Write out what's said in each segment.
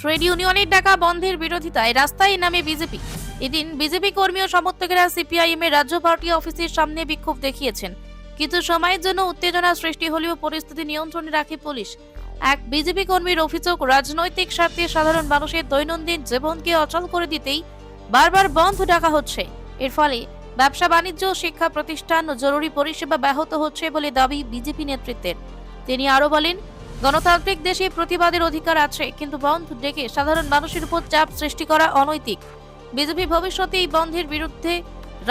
Trade ইউনিয়নের ডাকা বন্ধের বিরোধিতায় রাস্তায় নামে বিজেপি। এদিন বিজেপি কর্মী ও সমর্থকেরা সিপিআইএম এর রাজ্য পার্টি অফিসের সামনে বিক্ষোভ দেখিয়েছেন। কিন্তু সময়ের জন্য উত্তেজনা সৃষ্টি হলেও পরিস্থিতি নিয়ন্ত্রণে রাখে পুলিশ। এক বিজেপি কর্মীর অভিযোগ, রাজনৈতিক স্বার্থে সাধারণ মানুষের দৈনন্দিন জীবনকে অচল করে দিতেই বারবার বন্ধ ডাকা হচ্ছে। এর ফলে ব্যবসা, বাণিজ্য, শিক্ষা প্রতিষ্ঠান ও জরুরি পরিষেবা ব্যাহত হচ্ছে বলে দাবি বিজেপি নেতৃত্বের। তিনি আরও বলেন গণতান্ত্রিক দেশে প্রতিবাদের অধিকার আছে, কিন্তু বন্ধ ডেকে সাধারণ মানুষের উপর চাপ সৃষ্টি করা অনৈতিক। বিজেপি ভবিষ্যতে এই বন্ধের বিরুদ্ধে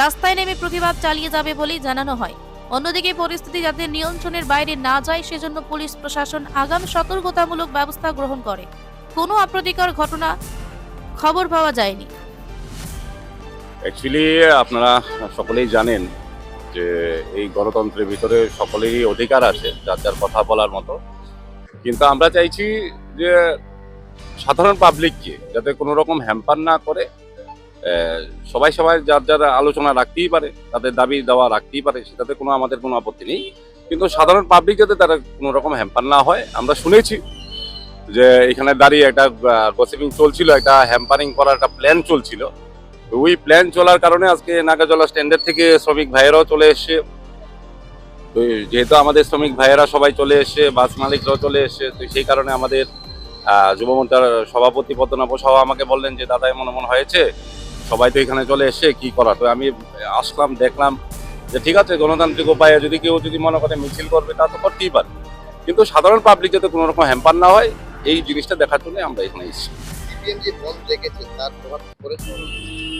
রাস্তায় নেমে প্রতিবাদ চালিয়ে যাবে বলেই জানানো হয়। অন্যদিকে পরিস্থিতি যাতে নিয়ন্ত্রণের বাইরে না যায়, সেজন্য পুলিশ প্রশাসন আগাম সতর্কতামূলক ব্যবস্থা গ্রহণ করে। কোনো অপ্রীতিকর ঘটনা খবর পাওয়া যায়নি। অ্যাকচুয়ালি আপনারা সকলেই জানেন যে এই গণতন্ত্রের ভিতরে সকলেরই অধিকার আছে, যার যার কথা বলার মতো। কিন্তু আমরা চাইছি যে সাধারণ পাবলিককে যাতে কোনো রকম হ্যাম্পার না করে সবাই সবাই যার যার আলোচনা রাখতেই পারে, তাদের দাবি দেওয়া রাখতেই পারে, সেটাতে কোনো আমাদের কোনো আপত্তি নেই। কিন্তু সাধারণ পাবলিক যাতে তারা কোনো রকম হ্যাম্পার না হয়, আমরা শুনেছি যে এখানে দাঁড়িয়ে একটা গসিপিং চলছিল, একটা হ্যাম্পারিং করার একটা প্ল্যান চলছিল। ওই প্ল্যান চলার কারণে আজকে নাগাজলা স্ট্যান্ডের থেকে শ্রমিক ভাইয়েরাও চলে এসছে। যেহেতু আমাদের শ্রমিক ভাইয়েরা সবাই চলে এসছে বাস মালিকরাও চলে এসছে তো সেই কারণে আমাদের যুব মোর্চার সভাপতি পদ্মনাভ সাহা আমাকে বললেন যে, দাদা, এমন এমন হয়েছে, সবাই তো এখানে চলে এসে কি করা? তো আমি আসলাম, দেখলাম যে, ঠিক আছে, গণতান্ত্রিক উপায়ে যদি কেউ যদি মনে করে মিছিল করবে, তা তো করতেই পারে। কিন্তু সাধারণ পাবলিক যাতে কোনো রকম হ্যাম্পার না হয়, এই জিনিসটা দেখার জন্য আমরা এখানে এসেছি।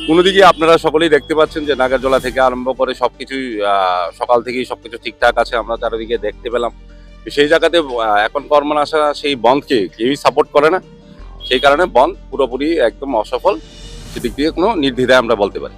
কোনোদিকে আপনারা সকলেই দেখতে পাচ্ছেন যে নাগারজলা থেকে আরম্ভ করে সব কিছুই সকাল থেকেই সব কিছু ঠিকঠাক আছে, আমরা চারিদিকে দেখতে পেলাম। সেই জায়গাতে এখন কর্মন আসা সেই বন্ধকে কেউই সাপোর্ট করে না। সেই কারণে বন্ধ পুরোপুরি একদম অসফল, সেদিক দিয়ে কোনো নির্দ্বিধায় আমরা বলতে পারি।